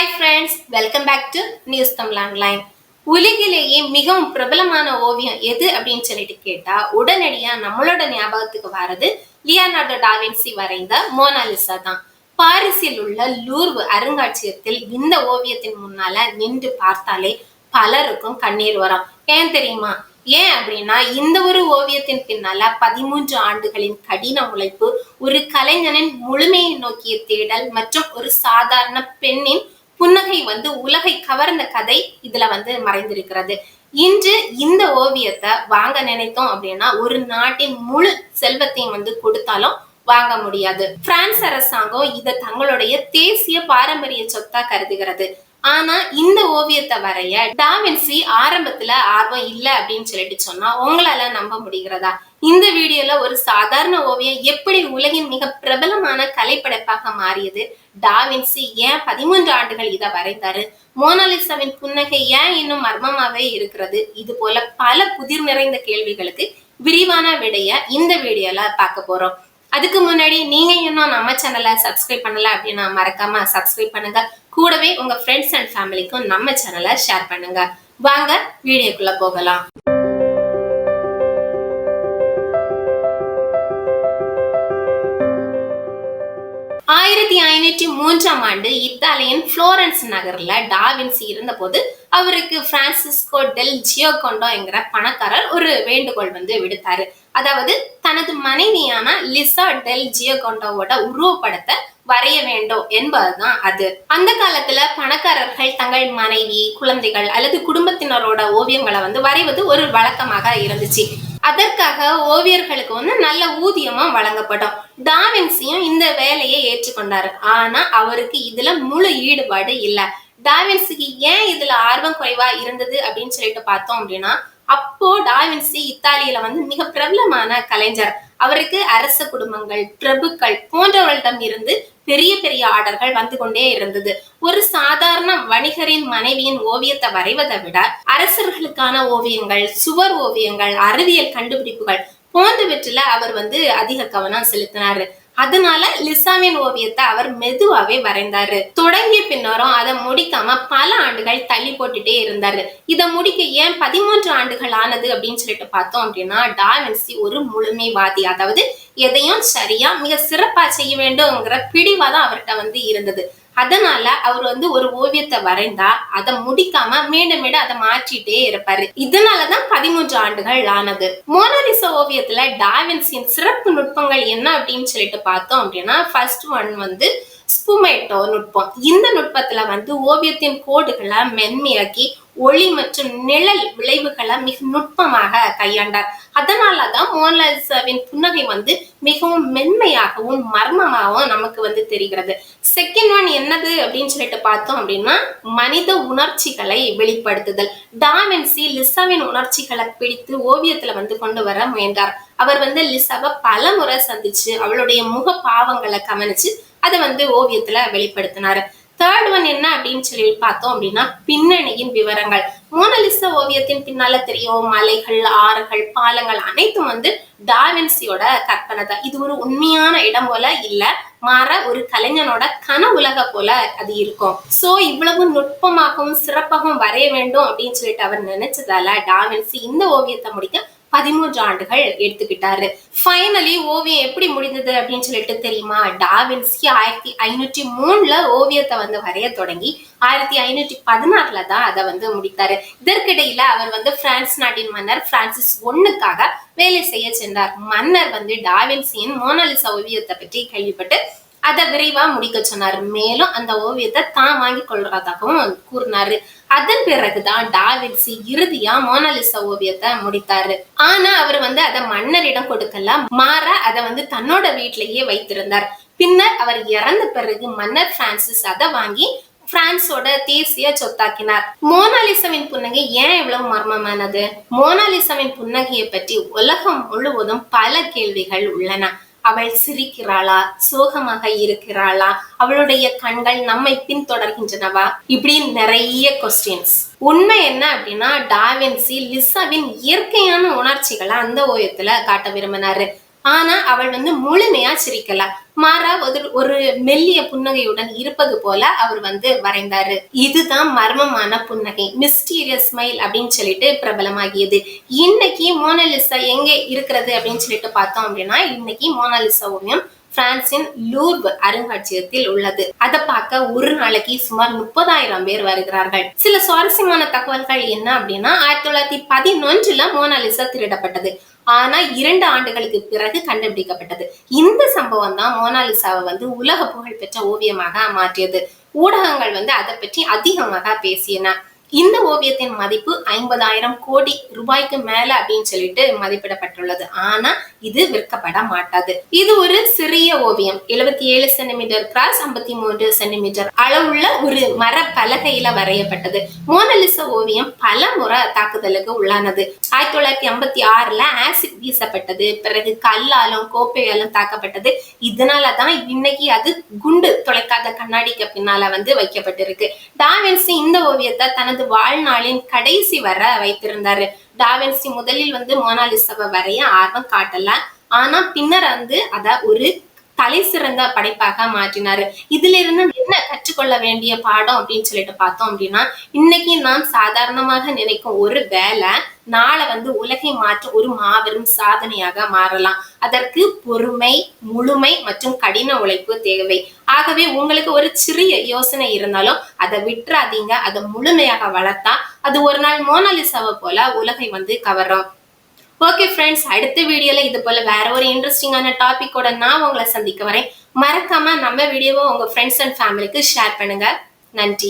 Hi friends welcome back to news Tamil online உலகிலேயே மிகவும் பிரபலமான ஓவியம் எது அப்படின்னு சொல்லிட்டு கேட்டா உடனடியா நம்மளோட ஞாபகத்துக்கு வர்றது லியானார்டோ டாவின்சி வரைந்த மோனாலிசா தான். பாரிஸில் உள்ள லூர்வு அருங்காட்சியகத்தில் இந்த ஓவியத்தின் முன்னால நின்று பார்த்தாலே பலருக்கும் கண்ணீர் வரும். ஏன் தெரியுமா? ஏன் அப்படின்னா இந்த ஒரு ஓவியத்தின் பின்னால பதிமூன்று ஆண்டுகளின் கடின உழைப்பு ஒரு கலைஞனின் முழுமையை நோக்கிய தேடல் மற்றும் ஒரு சாதாரண பெண்ணின் புன்னகை வந்து உலகை கவர்ந்த கதை இதுல வந்து மறைந்திருக்கிறது. இன்று இந்த ஓவியத்தை வாங்க நினைத்தோம் அப்படின்னா ஒரு நாட்டின் முழு செல்வத்தையும் வந்து கொடுத்தாலும் வாங்க முடியாது. பிரான்ஸ் அரசாங்கம் இதை தங்களுடைய தேசிய பாரம்பரிய சொத்தா கருதுகிறது. ஆனா இந்த ஓவியத்தை வரைய டாவின்சி ஆரம்பத்துல ஆர்வம் இல்ல அப்படின்னு சொல்லிட்டு சொன்னா உங்களால நம்ப முடிகிறதா? இந்த வீடியோல ஒரு சாதாரண ஓவியம் எப்படி உலகின் மிக பிரபலமான கலைப்படைப்பாக மாறியது? டாவின்சி ஏன் பதிமூன்று ஆண்டுகள் இதை வரைந்தாரு? மோனாலிசாவின் புன்னகை ஏன் இன்னும் மர்மமாவே இருக்கிறது? இது போல பல புதிர் நிறைந்த கேள்விகளுக்கு விரிவான விடைய இந்த வீடியோல பார்க்க போறோம். அதுக்கு முன்னாடி நீங்க இன்னும் நம்ம சேனலை சப்ஸ்கிரைப் பண்ணல அப்படின்னா மறக்காம சப்ஸ்கிரைப் பண்ணுங்க. கூடவே உங்க ஃப்ரெண்ட்ஸ் அண்ட் ஃபேமிலிக்கும் நம்ம சேனலை ஷேர் பண்ணுங்க. வாங்க வீடியோக்குள்ள போகலாம். ஆயிரத்தி ஐநூற்றி மூன்றாம் ஆண்டு இத்தாலியின் ஃப்ளோரன்ஸ் நகரில் டாவின்சி இருந்தபோது அவருக்கு பிரான்சிஸ்கோ டெல் ஜியோகொண்டோ என்கிற பணக்காரர் ஒரு வேண்டுகோள் வந்து விடுத்தாரு. அதாவது தனது மனைவியான லிசா டெல் ஜியோகொண்டோவோட உருவப்படத்தை வரைய வேண்டும் என்பதுதான் அது. அந்த காலத்துல பணக்காரர்கள் தங்கள் மனைவி குழந்தைகள் அல்லது குடும்பத்தினரோட ஓவியங்களை வந்து வரைவது ஒரு வழக்கமாக இருந்துச்சு. அதற்காக ஓவியர்களுக்கு வந்து நல்ல ஊதியமும் வழங்கப்படும் டாவின்சியும் இந்த வேலையை ஏற்றுக்கொண்டாரு. ஆனா அவருக்கு இதுல முழு ஈடுபாடு இல்லை. டாவின்சிக்கு ஏன் இதுல ஆர்வம் குறைவா இருந்தது அப்படின்னு சொல்லிட்டு பார்த்தோம் அப்படின்னா அப்போ டாவின்சி இத்தாலியில வந்து மிக பிரபலமான கலைஞர். அவருக்கு அரச குடும்பங்கள் பிரபுக்கள் போன்றவர்களிடம் இருந்து பெரிய பெரிய ஆர்டர்கள் வந்து கொண்டே இருந்தது. ஒரு சாதாரண வணிகரின் மனைவியின் ஓவியத்தை வரைவதை விட அரசர்களுக்கான ஓவியங்கள் சுவர் ஓவியங்கள் அறிவியல் கண்டுபிடிப்புகள் போன்றவற்றில அவர் வந்து அதிக கவனம் செலுத்தினாரு. அதனால லிசாவின் ஓவியத்தை அவர் மெதுவாவே வரைந்தாரு. தொடங்கிய பின்னரும் அதை முடிக்காம பல ஆண்டுகள் தள்ளி போட்டுட்டே இருந்தாரு. இதை முடிக்க ஏன் பதிமூன்று ஆண்டுகள் ஆனது அப்படின்னு சொல்லிட்டு பார்த்தோம் அப்படின்னா டாவின்சி ஒரு முழுமைவாதி. அதாவது எதையும் சரியா மிக சிறப்பா செய்ய வேண்டும்ங்கிற பிடிவாதான் அவர்கிட்ட வந்து இருந்தது. அதனால அவர் வந்து ஒரு ஓவியத்தை வரைந்தா அதை முடிக்காம மீண்டும் மீண்டும் அதை மாற்றிட்டே இருப்பாரு. இதனாலதான் பதிமூன்று ஆண்டுகள் ஆனது. மோனாலிசா ஓவியத்துல டாவின்சியின் சிறப்பு நுட்பங்கள் என்ன அப்படின்னு சொல்லிட்டு பார்த்தோம் அப்படின்னா ஃபர்ஸ்ட் ஒன் வந்து ஸ்புமேட்டோ நுட்பம். இந்த நுட்பத்துல வந்து ஓவியத்தின் கோடுகளை மென்மையாக்கி ஒளி மற்றும் நிழல் விளைவுகளை மிக நுட்பமாக கையாண்டார். அதனாலதான் மோனலிசாவின் புன்னகை வந்து மிகவும் மென்மையாகவும் மர்மமாகவும் நமக்கு வந்து தெரிகிறது. செகண்ட் ஒன் என்னது அப்படின்னு சொல்லிட்டு பார்த்தோம் அப்படின்னா மனித உணர்ச்சிகளை வெளிப்படுத்துதல். டாவின்சி லிசாவின் உணர்ச்சிகளை பிடித்து ஓவியத்துல வந்து கொண்டு வர முயன்றார். அவர் வந்து லிசாவை பல முறை சந்திச்சு அவளுடைய முக பாவங்களை கவனிச்சு அதை வந்து ஓவியத்துல வெளிப்படுத்தினாரு. தேர்ட் ஒன் என்ன அப்படின்னு சொல்லி பார்த்தோம் அப்படின்னா பின்னணியின் விவரங்கள். மோனலிசா ஓவியத்தின் பின்னால தெரியும் மலைகள் ஆறுகள் பாலங்கள் அனைத்தும் வந்து டாவின்சியோட கற்பனை தான். இது ஒரு உண்மையான இடம் போல இல்ல மாற ஒரு கலைஞனோட கன உலக போல அது இருக்கும். சோ இவ்வளவு நுட்பமாகவும் சிறப்பாகவும் வரைய வேண்டும் அப்படின்னு சொல்லிட்டு அவர் நினைச்சதால டாவின்சி இந்த ஓவியத்தை முடிக்க பதிமூன்று ஆண்டுகள் எடுத்துக்கிட்டாரு. ஃபைனலி ஓவியம் எப்படி முடிந்தது அப்படின்னு சொல்லிட்டு தெரியுமா? டாவின்ஸ்கி ஆயிரத்தி ஐநூற்றி மூணுல ஓவியத்தை வந்து வரைய தொடங்கி ஆயிரத்தி ஐநூற்றி பதினாறுல தான் அதை வந்து முடித்தாரு. இதற்கிடையில அவர் வந்து பிரான்ஸ் நாட்டின் மன்னர் பிரான்சிஸ் ஒன்னுக்காக வேலை செய்ய சென்றார். மன்னர் வந்து டாவின்சியின் மோனாலிசா ஓவியத்தை பற்றி கேள்விப்பட்டு அதை விரைவா முடிக்க சொன்னார். மேலும் அந்த ஓவியத்தை தான் வாங்கி கொள்றதாகவும் கூறினாரு. அதன் பிறகுதான் டாவின்சி இறுதியா மோனலிசா ஓவியத்தை முடித்தாரு. ஆனா அவர் வந்து அதை மன்னரிடம் கொடுக்கல. மாற அதை வந்து தன்னோட வீட்டிலேயே வைத்திருந்தார். பின்னர் அவர் இறந்த பிறகு மன்னர் பிரான்சிஸ் அதை வாங்கி பிரான்ஸோட தேசிய சொத்தாக்கினார். மோனாலிசாவின் புன்னகை ஏன் இவ்வளவு மர்மமானது? மோனாலிசாவின் புன்னகையை பற்றி உலகம் முழுவதும் பல கேள்விகள் உள்ளன. அவள் சிரிக்கிறாளா? சோகமாக இருக்கிறாளா? அவளுடைய கண்கள் நம்மை பின்தொடர்கின்றனவா? இப்படி நிறைய கொஸ்டின்ஸ் உண்மை என்ன அப்படின்னா டாவின்சி லிசாவின் இயற்கையான உணர்ச்சிகளை அந்த ஓயத்துல காட்ட விரும்பினாரு. ஆனா அவள் வந்து முழுமையா சிரிக்கல. மாறா ஒரு ஒரு மெல்லிய புன்னகையுடன் இருப்பது போல அவர் வந்து வரைந்தாரு. இதுதான் மர்மமான புன்னகை. மிஸ்டீரியஸ் ஸ்மைல் அப்படின்னு சொல்லிட்டு பிரபலமாகியது. இன்னைக்கு மோனலிசா எங்க இருக்கிறது அப்படின்னு சொல்லிட்டு பார்த்தோம் அப்படின்னா இன்னைக்கு மோனாலிசா ஓவியம் பிரான்சின் லூர்வ் அருங்காட்சியகத்தில் உள்ளது. அதை பார்க்க ஒரு நாளைக்கு சுமார் முப்பதாயிரம் பேர் வருகிறார்கள். சில சுவாரஸ்யமான தகவல்கள் என்ன அப்படின்னா ஆயிரத்தி தொள்ளாயிரத்தி பதினொன்றுல மோனாலிசா திருடப்பட்டது. ஆனா இரண்டு ஆண்டுகளுக்கு பிறகு கண்டுபிடிக்கப்பட்டது. இந்த சம்பவம் தான் மோனாலிசாவை வந்து உலக புகழ் பெற்ற ஓவியமாக மாற்றியது. ஊடகங்கள் வந்து அதை பற்றி அதிகமாக பேசியன இந்த ஓவியத்தின் மதிப்பு ஐம்பதாயிரம் கோடி ரூபாய்க்கு மேல அப்படின்னு சொல்லிட்டு மதிப்பிடப்பட்டுள்ளது. ஆனா இது விற்கப்பட மாட்டாது. இது ஒரு சிறிய ஓவியம். எழுபத்தி ஏழு சென்டிமீட்டர் கிராஸ் ஐம்பத்தி மூன்று சென்டிமீட்டர் அளவுள்ள ஒரு மர பலகையில வரையப்பட்டது. மோனலிசா ஓவியம் பல முறை தாக்குதலுக்கு உள்ளானது. ஆயிரத்தி தொள்ளாயிரத்தி ஐம்பத்தி ஆறுல ஆசிட் வீசப்பட்டது. பிறகு கல்லாலும் கோப்பையாலும் தாக்கப்பட்டது. இதனாலதான் இன்னைக்கு அது குண்டு தொலைக்காத கண்ணாடிக்கு பின்னால வந்து வைக்கப்பட்டிருக்கு. டாவின்சி இந்த ஓவியத்தை தனது தனது வாழ்நாளின் கடைசி வர வைத்திருந்தாரு. டாவின்சி முதலில் வந்து மோனாலிசாவை வரைய ஆர்வம் காட்டல ஆனா பின்னர் வந்து அத ஒரு தலை சிறந்த படைப்பாக மாற்றினாரு. இதுல இருந்து என்ன கற்றுக்கொள்ள வேண்டிய பாடம் அப்படின்னு சொல்லிட்டு பார்த்தோம் அப்படின்னா இன்னைக்கு நாம் சாதாரணமாக நினைக்கும் ஒரு வேலை நாளை வந்து உலகை மாற்ற ஒரு மாபெரும் சாதனையாக மாறலாம். அதற்கு பொறுமை முழுமை மற்றும் கடின உழைப்பு தேவை. ஆகவே உங்களுக்கு ஒரு சிறிய யோசனை இருந்தாலும் அதை விட்டுறாதீங்க. அதை முழுமையாக வளர்த்தா அது ஒரு நாள் மோனாலிசாவை போல உலகை வந்து கவரும். ஓகே ஃப்ரெண்ட்ஸ் அடுத்த வீடியோல இது போல வேற ஒரு இன்ட்ரெஸ்டிங்கான டாபிக்கோட நான் உங்களை சந்திக்க வரேன். மறக்காம நம்ம வீடியோவை உங்க ஃப்ரெண்ட்ஸ் அண்ட் ஃபேமிலிக்கு ஷேர் பண்ணுங்க. நன்றி.